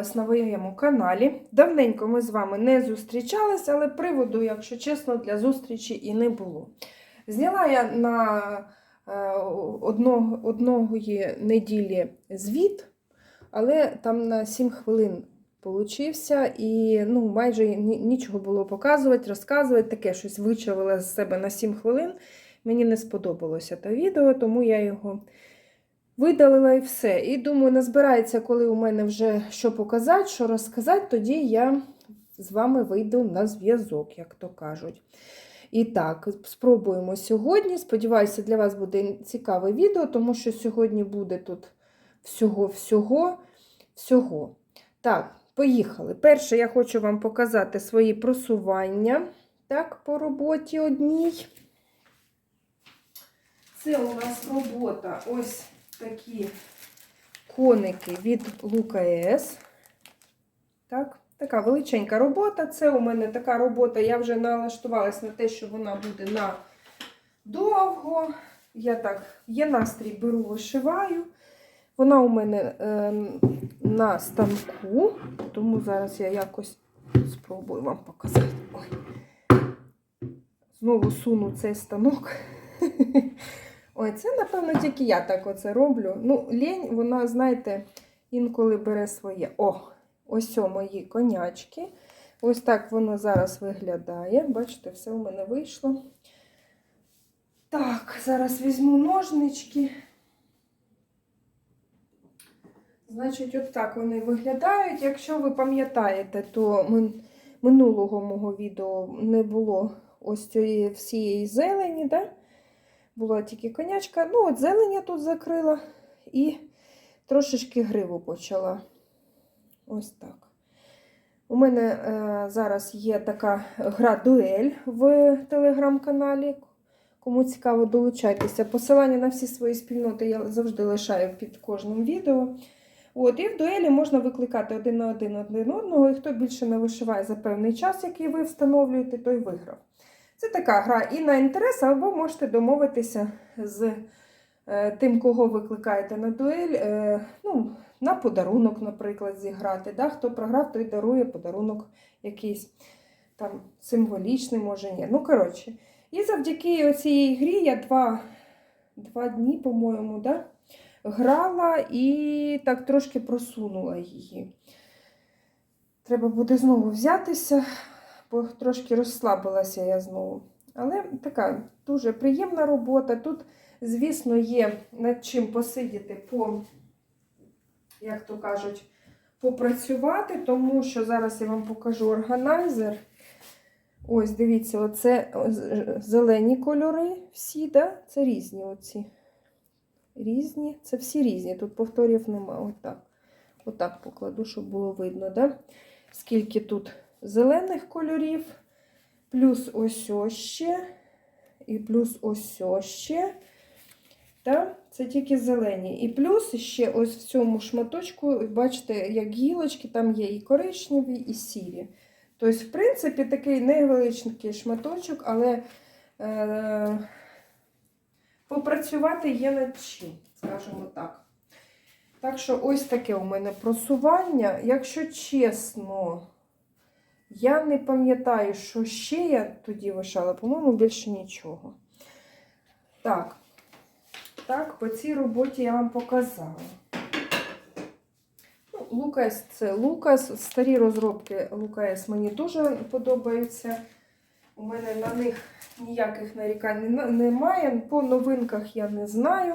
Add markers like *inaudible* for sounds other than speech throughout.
Вас на моєму каналі. Давненько ми з вами не зустрічалися, але приводу, якщо чесно, для зустрічі і не було. Зняла я на е, одного, неділі звіт, але там на 7 хвилин получився і ну, майже нічого було показувати, розказувати. Таке щось вичавила з себе на 7 хвилин. Мені не сподобалося те відео, тому я його видалила і все. І думаю, назбирається, коли у мене вже що показати, що розказати, тоді я з вами вийду на зв'язок, як то кажуть. І так, спробуємо сьогодні. Сподіваюся, для вас буде цікаве відео, тому що сьогодні буде тут всього-всього, всього. Так, поїхали. Перше, я хочу вам показати свої просування так, по роботі одній. Це у нас робота ось такі коники від Лукаес. Так, така величенька робота. Це у мене така робота. Я вже налаштувалась на те, що вона буде на довго. Я так, є настрій, беру, вишиваю. Вона у мене е, на станку, тому зараз я якось спробую вам показати. Ой. Знову суну цей станок. *laughs* Ой, це, напевно, тільки я так оце роблю. Ну, лінь, вона, знаєте, інколи бере своє. О, ось о мої конячки. Ось так воно зараз виглядає. Бачите, все у мене вийшло. Так, зараз візьму ножнички. Значить, от так вони виглядають. Якщо ви пам'ятаєте, то минулого мого відео не було ось цієї всієї зелені, да? Була тільки конячка. Ну, от зелень я тут закрила і трошечки гриву почала. Ось так. У мене е, зараз є така гра дуель в телеграм-каналі. Кому цікаво, долучайтеся. Посилання на всі свої спільноти я завжди лишаю під кожним відео. От, і в дуелі можна викликати один на один один одного, і хто більше не вишиває за певний час, який ви встановлюєте, той виграв. Це така гра і на інтерес, або можете домовитися з е, тим, кого викликаєте на дуель, е, ну, на подарунок, наприклад, зіграти. Да? Хто програв, той дарує подарунок якийсь там символічний, може ні. Ну, коротше. І завдяки цій грі я два, два дні, по-моєму, да? грала і так трошки просунула її. Треба буде знову взятися, бо трошки розслабилася я знову. Але така дуже приємна робота. Тут, звісно, є над чим посидіти, по, як то кажуть, попрацювати, тому що зараз я вам покажу органайзер. Ось, дивіться, оце зелені кольори всі, да? це різні оці. Різні, це всі різні. Тут повторів нема. Отак. Отак покладу, щоб було видно, да? скільки тут зелених кольорів, плюс ось ще, і плюс ось ось ще. Та? Це тільки зелені. І плюс ще ось в цьому шматочку, бачите, як гілочки, там є і коричневі, і сірі. Тобто, в принципі, такий невеличкий шматочок, але е, попрацювати є над чим, скажімо так. Так що ось таке у мене просування. Якщо чесно, я не пам'ятаю, що ще я тоді вишала, по-моєму, більше нічого. Так, так, по цій роботі я вам показала. Ну, Лукас це Лукас. Старі розробки Лукас мені дуже подобаються. У мене на них ніяких нарікань немає. По новинках я не знаю,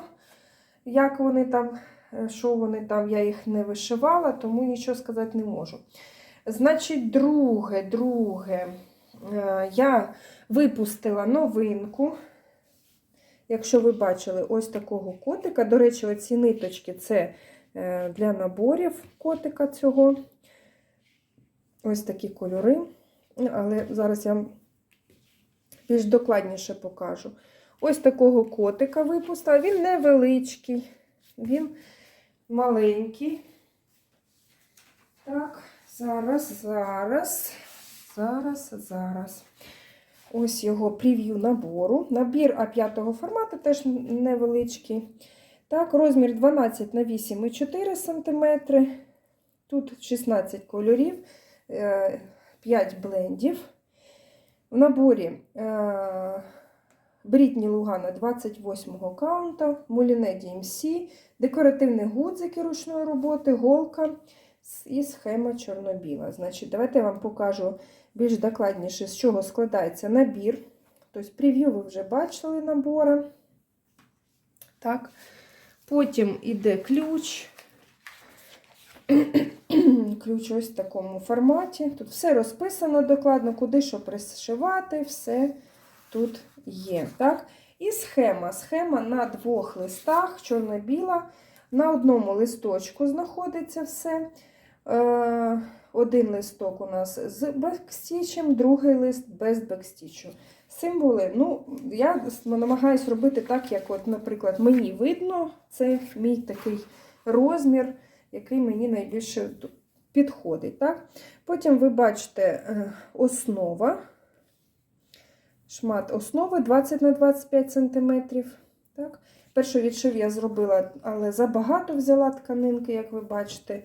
як вони там, е, що вони там, я їх не вишивала, тому нічого сказати не можу. Значить, друге, друге, е, я випустила новинку. Якщо ви бачили ось такого котика. До речі, оці ниточки це е, для наборів котика цього. Ось такі кольори. Але зараз я вам більш докладніше покажу. Ось такого котика випустила. Він невеличкий, він маленький. Так, зараз, зараз, зараз, зараз. Ось його прев'ю набору. Набір А5 формату теж невеличкий. Так, розмір 12 на 8,4 см. Тут 16 кольорів, 5 блендів. В наборі е, Брітні Лугана 28-го каунта, Муліне DMC, декоративні гудзики ручної роботи, голка і схема чорно-біла. Значить, давайте я вам покажу більш докладніше, з чого складається набір. Тобто, прев'ю ви вже бачили набори. Так. Потім іде ключ. *clears throat* Ключ ось в такому форматі. Тут все розписано докладно, куди що пришивати, все тут є. Так? І схема. Схема на двох листах, чорно-біла. На одному листочку знаходиться все. Е, Один листок у нас з бекстічем, другий лист без бекстічу. Символи, ну, я намагаюся робити так, як, от, наприклад, мені видно, це мій такий розмір, який мені найбільше підходить. Так? Потім ви бачите е, основа, шмат основи 20 на 25 см. Так? Перший відшив я зробила, але забагато взяла тканинки, як ви бачите.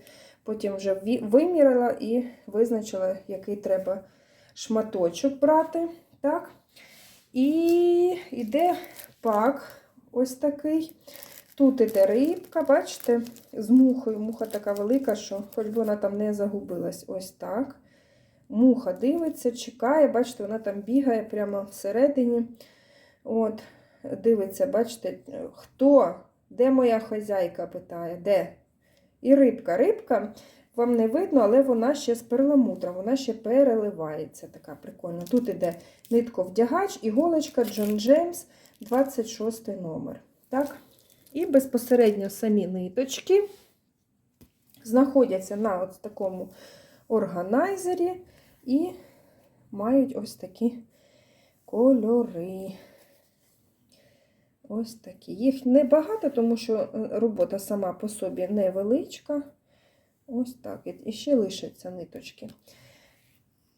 Потім вже вимірила і визначила, який треба шматочок брати. Так? І йде пак ось такий. Тут іде рибка, бачите, з мухою. Муха така велика, що хоч би вона там не загубилась. Ось так. Муха дивиться, чекає, бачите, вона там бігає прямо всередині. От, Дивиться, бачите, хто? Де моя хазяйка? питає, де? І рибка. Рибка вам не видно, але вона ще з перламутром, вона ще переливається. Така прикольна. Тут іде нитковдягач, іголочка Джон Джеймс, 26 номер. Так? І безпосередньо самі ниточки знаходяться на ось такому органайзері і мають ось такі кольори. Ось такі. Їх небагато, тому що е, робота сама по собі невеличка. Ось так. І ще лишаться ниточки.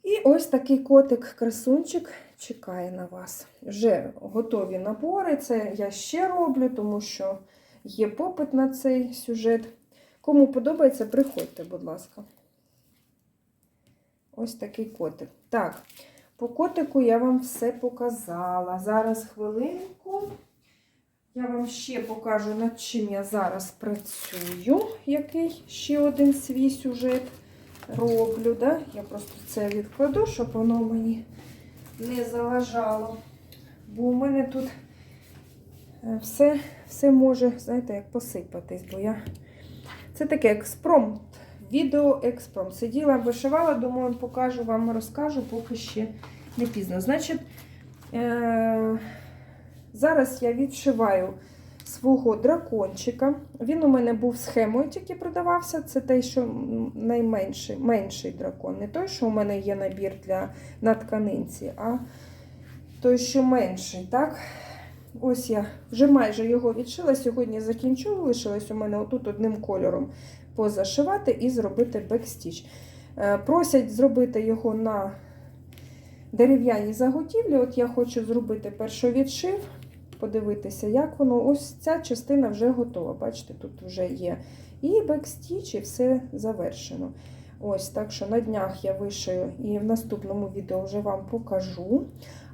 І ось такий котик-красунчик чекає на вас. Вже готові набори. Це я ще роблю, тому що є попит на цей сюжет. Кому подобається, приходьте, будь ласка. Ось такий котик. Так, по котику я вам все показала. Зараз хвилинку. Я вам ще покажу, над чим я зараз працюю, який ще один свій сюжет роблю. Да? Я просто це відкладу, щоб воно мені не заважало. Бо у мене тут е, все все може, знаєте, як посипатись, бо я. Це таке експромт, відео експромт. Сиділа, вишивала, думаю, покажу вам, розкажу, поки ще не пізно. Значить, е- зараз я відшиваю свого дракончика. Він у мене був схемою, тільки продавався. Це той, що найменший менший дракон. Не той, що у мене є набір для на тканинці, а той, що менший. так? Ось я вже майже його відшила. Сьогодні закінчу, лишилось у мене отут одним кольором позашивати і зробити бекстіч. Е, просять зробити його на дерев'яній заготівлі. От я хочу зробити перший відшив, подивитися, як воно. Ось ця частина вже готова. Бачите, тут вже є і бекстіч, і все завершено. Ось, так що на днях я вишию і в наступному відео вже вам покажу.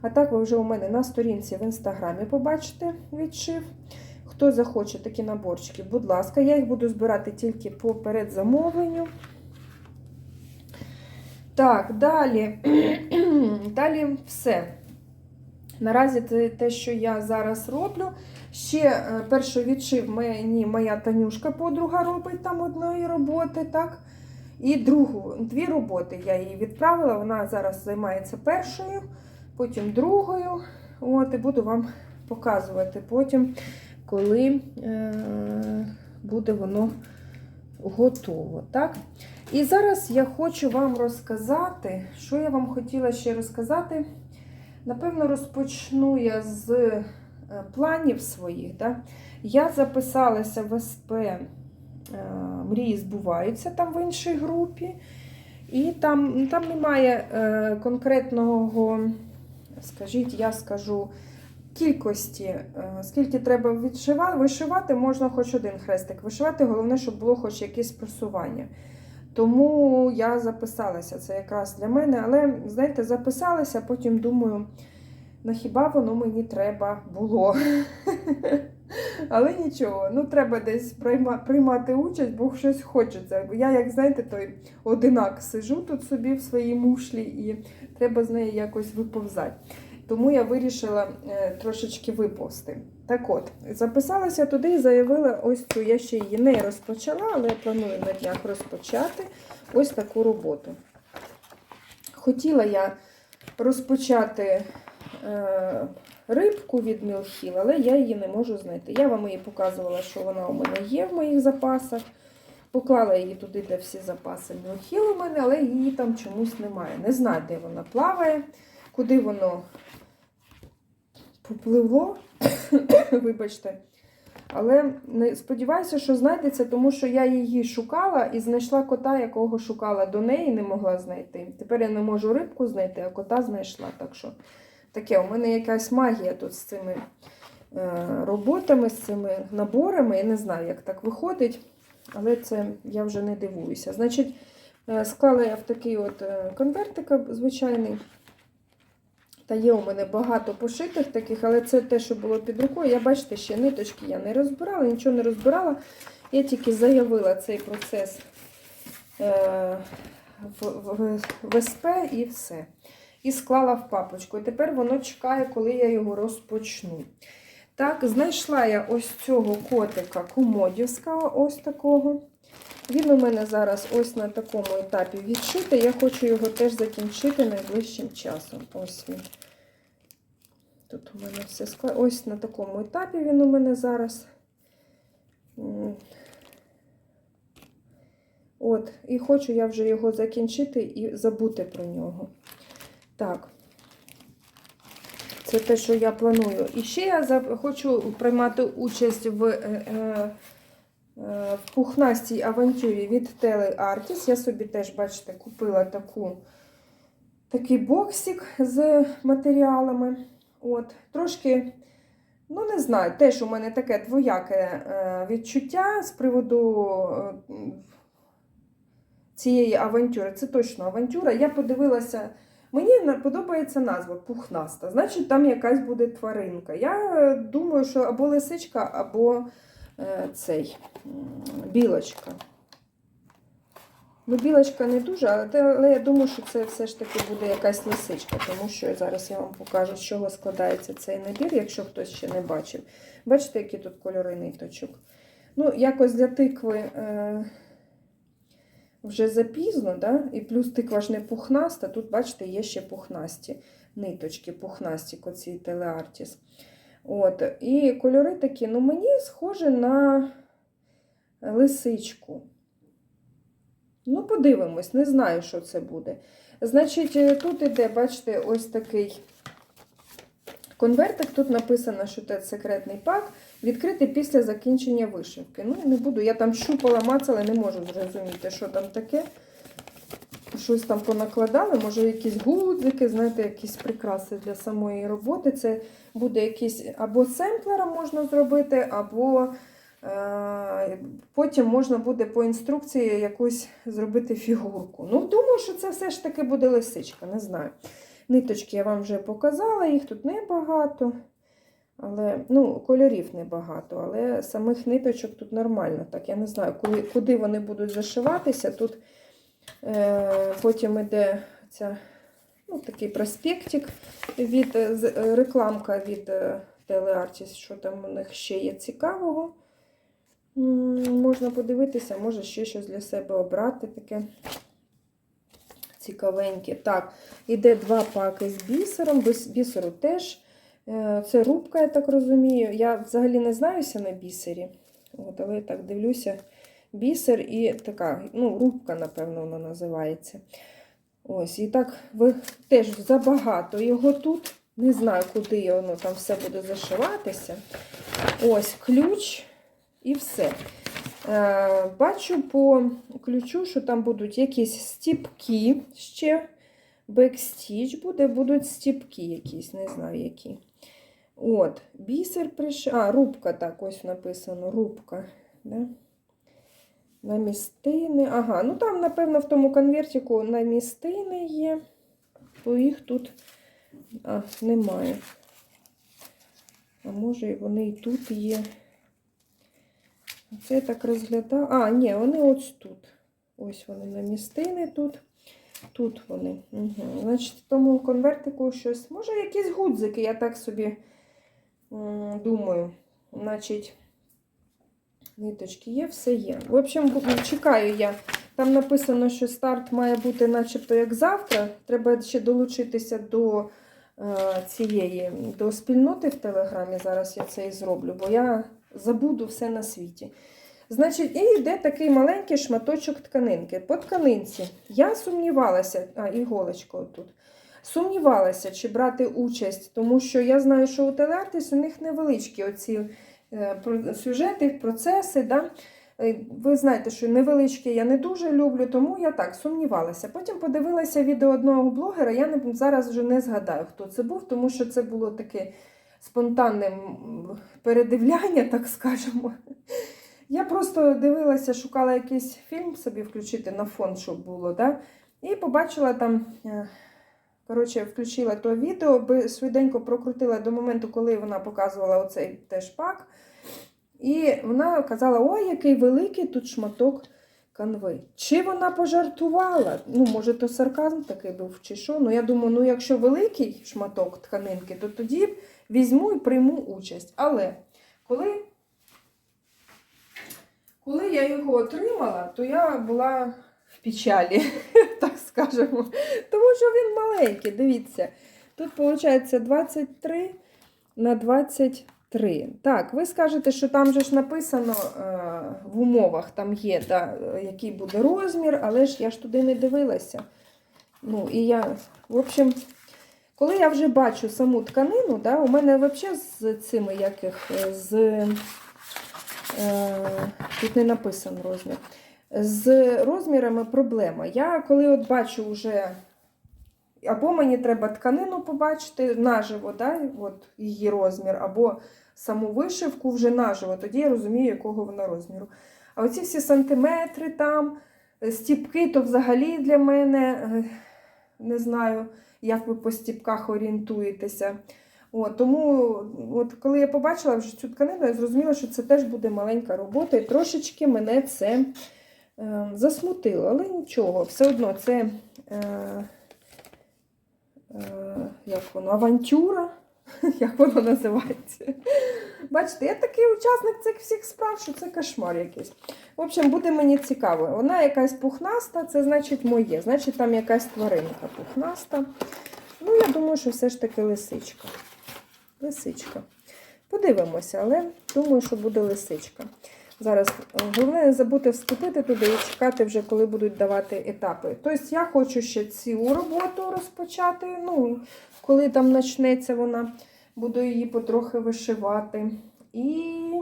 А так ви вже у мене на сторінці в інстаграмі побачите відшив. Хто захоче такі наборчики, будь ласка, я їх буду збирати тільки по передзамовленню. Так, далі. *clears throat* далі все. Наразі те, що я зараз роблю. Ще е, перший відшив мені моя Танюшка подруга робить там одної роботи. так. І другу, дві роботи я їй відправила. Вона зараз займається першою, потім другою. От, І буду вам показувати потім, коли е, буде воно готово. так. І зараз я хочу вам розказати, що я вам хотіла ще розказати. Напевно, розпочну я з е, планів своїх. Да? Я записалася в СП е, Мрії збуваються там в іншій групі. І там там немає е, конкретного, скажіть, я скажу, кількості, скільки треба відшива- вишивати, можна хоч один хрестик вишивати. Головне, щоб було хоч якесь просування. Тому я записалася, це якраз для мене. Але, знаєте, записалася, потім думаю, на хіба воно мені треба було. *laughs* Але нічого, ну треба десь прийма- приймати участь, бо щось хочеться. Я, як знаєте, той одинак сижу тут собі в своїй мушлі і треба з неї якось виповзати. Тому я вирішила е, трошечки виповзти. Так от, записалася туди і заявила ось цю. Я ще її не розпочала, але я планую на днях розпочати ось таку роботу. Хотіла я розпочати е, рибку від Мілхіл, але я її не можу знайти. Я вам її показувала, що вона у мене є в моїх запасах. Поклала її туди, де всі запаси Мілхіл у мене, але її там чомусь немає. Не знаю, де вона плаває, куди воно попливло. *coughs* Вибачте. Але сподіваюся, що знайдеться, тому що я її шукала і знайшла кота, якого шукала до неї, не могла знайти. Тепер я не можу рибку знайти, а кота знайшла. Так що таке, у мене якась магія тут з цими е, роботами, з цими наборами. Я не знаю, як так виходить, але це я вже не дивуюся. Значить, е, склала я в такий от е, конвертик звичайний. Та є у мене багато пошитих таких, але це те, що було під рукою. Я бачите, ще ниточки я не розбирала, нічого не розбирала. Я тільки заявила цей процес е, в, в, в СП і все. І склала в папочку. І тепер воно чекає, коли я його розпочну. Так, знайшла я ось цього котика Кумодівського, ось такого. Він у мене зараз ось на такому етапі відшитий. Я хочу його теж закінчити найближчим часом. Ось він. Тут у мене все складно. Ось на такому етапі він у мене зараз. От, і хочу я вже його закінчити і забути про нього. Так. Це те, що я планую. І ще я хочу приймати участь в. Е, в пухнастій авантюрі від Tele Artis. Я собі теж, бачите, купила таку, такий боксик з матеріалами. От, Трошки, ну не знаю, теж у мене таке двояке е, відчуття з приводу е, цієї авантюри. Це точно авантюра. Я подивилася. Мені подобається назва пухнаста. Значить, там якась буде тваринка. Я думаю, що або лисичка, або цей білочка. Ну, білочка не дуже, але, але я думаю, що це все ж таки буде якась лисичка, тому що зараз я вам покажу, з чого складається цей набір, якщо хтось ще не бачив. Бачите, які тут кольори ниточок. Ну, якось для тикви е, вже запізно, да? і плюс тиква ж не пухнаста. Тут, бачите, є ще пухнасті ниточки, пухнасті коці телеартіс. От, і кольори такі, ну мені схоже на лисичку. Ну, подивимось, не знаю, що це буде. Значить, е, тут іде, бачите, ось такий конвертик. Тут написано, що це секретний пак, відкритий після закінчення вишивки. Ну, не буду, я там щупала, мацала, не можу зрозуміти, що там таке. Щось там понакладали, може, якісь гудзики, знаєте, якісь прикраси для самої роботи. Це буде якийсь або семплером можна зробити, або е, потім можна буде по інструкції якусь зробити фігурку. Ну, думаю, що це все ж таки буде лисичка, не знаю. Ниточки я вам вже показала, їх тут небагато. Але, ну, кольорів небагато, але самих ниточок тут нормально. Так, я не знаю, куди вони будуть зашиватися. Тут потім іде ця, ну, такий проспектик від е, е, рекламка від е, Teleartis, що там у них ще є цікавого. Можна подивитися, може ще щось для себе обрати таке цікавеньке. Так, іде два паки з бісером, бісеру теж. Е, Це рубка, я так розумію. Я взагалі не знаюся на бісері. От, але я так дивлюся. Бісер і така, ну, рубка, напевно, вона називається. Ось, і так ви теж забагато його тут. Не знаю, куди воно там все буде зашиватися. Ось ключ і все. Е, бачу по ключу, що там будуть якісь стіпки ще. Бекстіч буде, будуть стіпки якісь, не знаю які. От, бісер приш... А, рубка, так, ось написано, рубка. Да? Намістини. Ага, ну там, напевно, в тому конвертику намістини є, то їх тут а, немає. А може вони і тут є. Це я так розглядаю. А, ні, вони ось тут. Ось вони намістини тут. Тут вони. Угу. Значить, в тому конвертику щось. Може, якісь гудзики, я так собі м, думаю. Значить, ниточки є, все є. В общем, чекаю я. Там написано, що старт має бути начебто як завтра. Треба ще долучитися до е, цієї, до спільноти в Телеграмі. Зараз я це і зроблю, бо я забуду все на світі. Значить, і йде такий маленький шматочок тканинки. По тканинці я сумнівалася, а, іголочка тут. Сумнівалася, чи брати участь, тому що я знаю, що у Телеартис у них невеличкі оці сюжети, процеси. Да? Е, Ви знаєте, що невеличкі я не дуже люблю, тому я так сумнівалася. Потім подивилася відео одного блогера, я зараз вже не згадаю, хто це був, тому що це було таке спонтанне передивляння, так скажемо. Я просто дивилася, шукала якийсь фільм собі включити на фон, щоб було, да? і побачила там. Коротше, включила то відео, би швиденько прокрутила до моменту, коли вона показувала оцей теж пак. І вона казала: ой, який великий тут шматок канви. Чи вона пожартувала? Ну, може, то сарказм такий був, чи що. Ну, я думаю, ну якщо великий шматок тканинки, то тоді візьму і прийму участь. Але коли, коли я його отримала, то я була в печалі, *laughs* скажемо. Тому що він маленький, дивіться. Тут виходить 23 на 23. Так, ви скажете, що там же ж написано е, в умовах, там є, да, який буде розмір, але ж я ж туди не дивилася. Ну, і я, в общем, коли я вже бачу саму тканину, да, у мене взагалі з цими яких, з, е, тут не написано розмір. З розмірами проблема. Я коли от бачу вже, або мені треба тканину побачити наживо, да, от її розмір, або саму вишивку вже наживо, тоді я розумію, якого вона розміру. А оці всі сантиметри там, е, стіпки, то взагалі для мене е, не знаю, як ви по стіпках орієнтуєтеся. От, тому, от, коли я побачила вже цю тканину, я зрозуміла, що це теж буде маленька робота, і трошечки мене це засмутило. Але нічого, все одно це е, е, як воно, авантюра, *laughs* як воно називається. Бачите, я такий учасник цих всіх справ, що це кошмар якийсь. В общем, буде мені цікаво. Вона якась пухнаста, це значить моє. Значить, там якась тваринка пухнаста. Ну, я думаю, що все ж таки лисичка. Лисичка. Подивимося, але думаю, що буде лисичка. Зараз е, головне не забути вступити туди і чекати вже, коли будуть давати етапи. Тобто я хочу ще цю роботу розпочати. Ну, коли там почнеться вона, буду її потрохи вишивати. І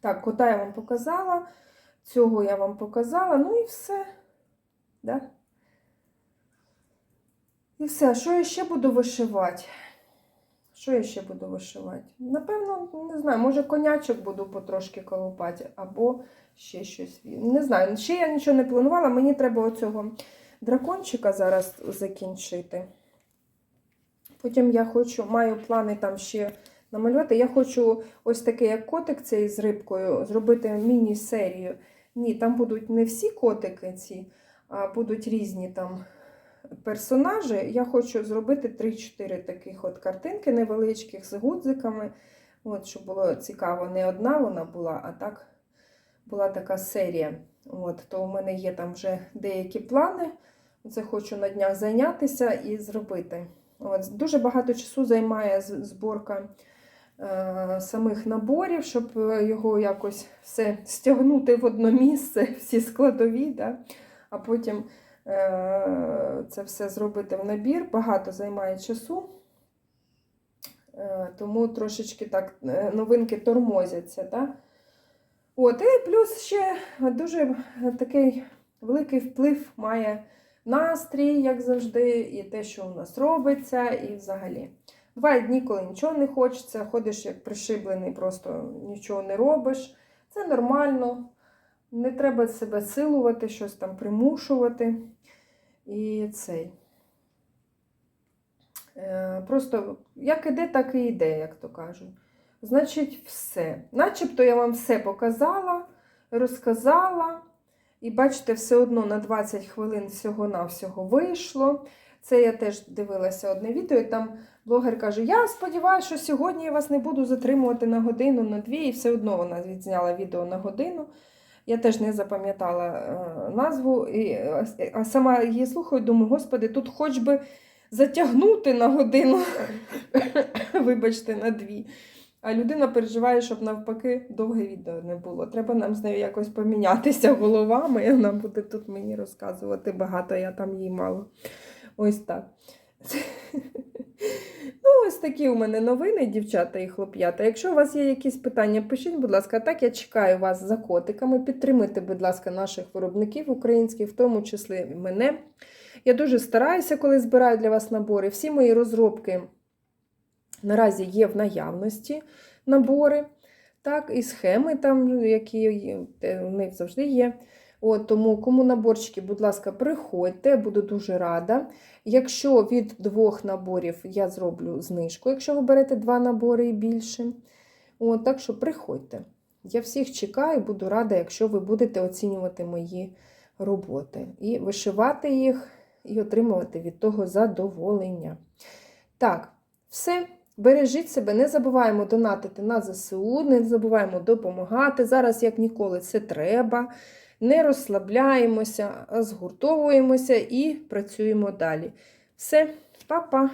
так, кота я вам показала, цього я вам показала, ну і все. Да? І все, що я ще буду вишивати? Що я ще буду вишивати? Напевно, не знаю, може конячок буду потрошки колупати, або ще щось. Не знаю, ще я нічого не планувала, мені треба оцього дракончика зараз закінчити. Потім я хочу, маю плани там ще намалювати. Я хочу ось такий, як котик цей з рибкою, зробити міні-серію. Ні, там будуть не всі котики ці, а будуть різні там персонажі. Я хочу зробити 3-4 таких от картинки невеличких з гудзиками. От, щоб було цікаво, не одна вона була, а так була така серія. От, то у мене є там вже деякі плани. Це хочу на днях зайнятися і зробити. От, дуже багато часу займає зборка е, самих наборів, щоб е, його якось все стягнути в одно місце, *laughs* всі складові, да? а потім це все зробити в набір. Багато займає часу. Е, тому трошечки так е, новинки тормозяться. Да? От, і плюс ще дуже такий великий вплив має настрій, як завжди, і те, що у нас робиться, і взагалі. Бувають дні, коли нічого не хочеться, ходиш як пришиблений, просто нічого не робиш. Це нормально. Не треба себе силувати, щось там примушувати. І цей. Е, Просто як іде, так і йде, як то кажуть. Значить, все. Начебто я вам все показала, розказала. І бачите, все одно на 20 хвилин всього-навсього вийшло. Це я теж дивилася одне відео, і там блогер каже: Я сподіваюся, що сьогодні я вас не буду затримувати на годину, на дві, і все одно вона відзняла відео на годину. Я теж не запам'ятала е, назву, і, а, а сама її слухаю, думаю, господи, тут хоч би затягнути на годину, *laughs* вибачте, на дві. А людина переживає, щоб навпаки довге відео не було. Треба нам з нею якось помінятися головами, вона буде тут мені розказувати багато, я там їй мало. Ось так. *laughs* Ну, ось такі у мене новини, дівчата і хлоп'ята. Якщо у вас є якісь питання, пишіть, будь ласка, так я чекаю вас за котиками. Підтримуйте, будь ласка, наших виробників українських, в тому числі мене. Я дуже стараюся, коли збираю для вас набори. Всі мої розробки наразі є в наявності набори. Так, і схеми, там, які у них завжди є. От, тому кому наборчики, будь ласка, приходьте, буду дуже рада. Якщо від двох наборів я зроблю знижку, якщо ви берете два набори і більше. От, так що приходьте. Я всіх чекаю, буду рада, якщо ви будете оцінювати мої роботи і вишивати їх, і отримувати від того задоволення. Так, все. Бережіть себе, не забуваємо донатити на ЗСУ, не забуваємо допомагати. Зараз, як ніколи, це треба. Не розслабляємося, згуртовуємося і працюємо далі. Все, па-па!